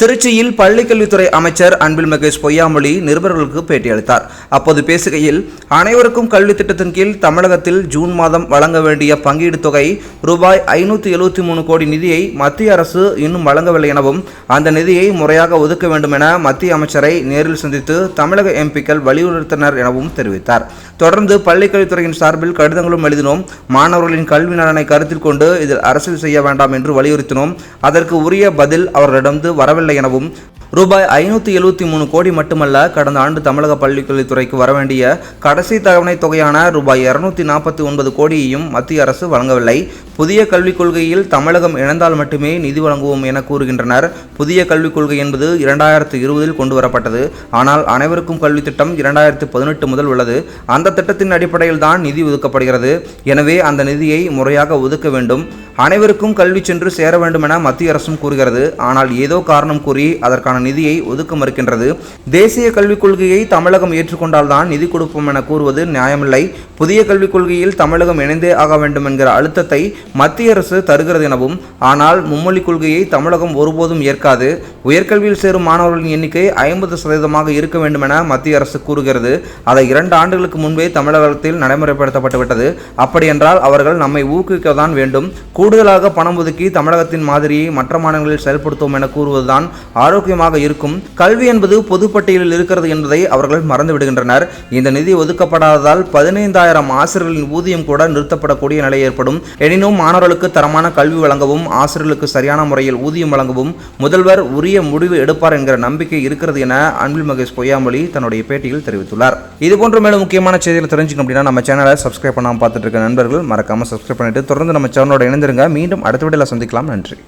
திருச்சியில் பள்ளிக்கல்வித்துறை அமைச்சர் அன்பில் மகேஷ் பொய்யாமொழி நிருபர்களுக்கு பேட்டியளித்தார் அப்போது பேசுகையில் அனைவருக்கும் கல்வி திட்டத்தின் கீழ் தமிழகத்தில் ஜூன் மாதம் வழங்க வேண்டிய பங்கீடு தொகை ரூபாய் ஐநூற்றி எழுபத்தி மூணு கோடி நிதியை மத்திய அரசு இன்னும் வழங்கவில்லை எனவும் அந்த நிதியை முறையாக ஒதுக்க வேண்டும் என மத்திய அமைச்சரை நேரில் சந்தித்து தமிழக எம்பிக்கள் வலியுறுத்தினர் எனவும் தெரிவித்தார். தொடர்ந்து பள்ளிக்கல்வித்துறையின் சார்பில் கடிதங்களும் எழுதினோம். மாணவர்களின் கல்வி நலனை கருத்தில் கொண்டு இதில் அரசியல் செய்ய வேண்டாம் என்று வலியுறுத்தினோம். அதற்கு உரிய பதில் அவர்களிடம் வரவில்லை எனவும் ரூபாய் ஐநூற்றி எழுபத்தி மூணு கோடி மட்டுமல்ல கடந்த ஆண்டு தமிழக பள்ளிக்கல்வித்துறைக்கு வரவேண்டிய கடைசி தவணை தொகையான ரூபாய் இருநூத்தி நாற்பத்தி ஒன்பது கோடியையும் மத்திய அரசு வழங்கவில்லை. புதிய கல்விக் கொள்கையில் தமிழகம் இணைந்தால் மட்டுமே நிதி வழங்குவோம் என கூறுகின்றனர். புதிய கல்விக் கொள்கை என்பது இரண்டாயிரத்து இருபதில் கொண்டு வரப்பட்டது. ஆனால் அனைவருக்கும் கல்வி திட்டம் இரண்டாயிரத்து பதினெட்டு முதல் உள்ளது. அந்த திட்டத்தின் அடிப்படையில் தான் நிதி ஒதுக்கப்படுகிறது. எனவே அந்த நிதியை முறையாக ஒதுக்க வேண்டும். அனைவருக்கும் கல்வி சென்று சேர வேண்டும் என மத்திய அரசும் கூறுகிறது. ஆனால் ஏதோ காரணம் கூறி அதற்கான நிதியை ஒதுக்க மறுக்கின்றது. தேசிய கல்விக் கொள்கையை தமிழகம் ஏற்றுக்கொண்டால்தான் நிதி கொடுப்போம் என கூறுவது நியாயமில்லை. புதிய கல்விக் கொள்கையில் தமிழகம் இணைந்தே ஆக வேண்டும் என்கிற அழுத்தத்தை மத்திய அரசு தருகிறது எனவும் ஆனால் மும்மொழி கொள்கையை தமிழகம் ஒருபோதும் ஏற்காது. உயர்கல்வியில் சேரும் மாணவர்களின் எண்ணிக்கை ஐம்பது சதவீதமாக இருக்க வேண்டும் என மத்திய அரசு கூறுகிறது. அதை இரண்டு ஆண்டுகளுக்கு முன்பே தமிழகத்தில் நடைமுறைப்படுத்தப்பட்டுவிட்டது. அப்படியென்றால் அவர்கள் நம்மை ஊக்குவிக்க தான் வேண்டும். கூடுதலாக பணம் ஒதுக்கி தமிழகத்தின் மாதிரியை மற்ற மாநிலங்களில் செயல்படுத்துவோம் என கூறுவதுதான் ஆரோக்கியமாக இருக்கும். கல்வி என்பது பொதுப்பட்டியலில் இருக்கிறது என்பதை அவர்கள் மறந்து விடுகின்றனர் இந்த நிதி ஒதுக்கப்படாததால் பதினைந்தாயிரம் ஆசிரியர்களின் ஊதியம் கூட நிறுத்தப்படக்கூடிய நிலை ஏற்படும். எனினும் மாணவர்களுக்கு தரமான கல்வி வழங்கவும் ஆசிரியர்களுக்கு சரியான முறையில் ஊதியம் வழங்கவும் முதல்வர் உரிய முடிவு எடுப்பார் என்கிற நம்பிக்கை இருக்கிறது என அன்பில் மகேஷ் பொய்யாமொழி தன்னுடைய பேட்டியில் தெரிவித்துள்ளார். இதுபோன்ற மேலும் முக்கியமான செய்திகளை தெரிஞ்சுக்கணும் அப்படின்னா நம்ம சேனலை சப்ஸ்கிரைப் பண்ணாமல் பார்த்துட்டு இருக்க நண்பர்கள் மறக்காமல் சப்ஸ்கிரைப் பண்ணிட்டு தொடர்ந்து நம்ம சேனலோட இணைந்திருங்க. மீண்டும் அடுத்த வீடியோவில் சந்திக்கலாம். நன்றி.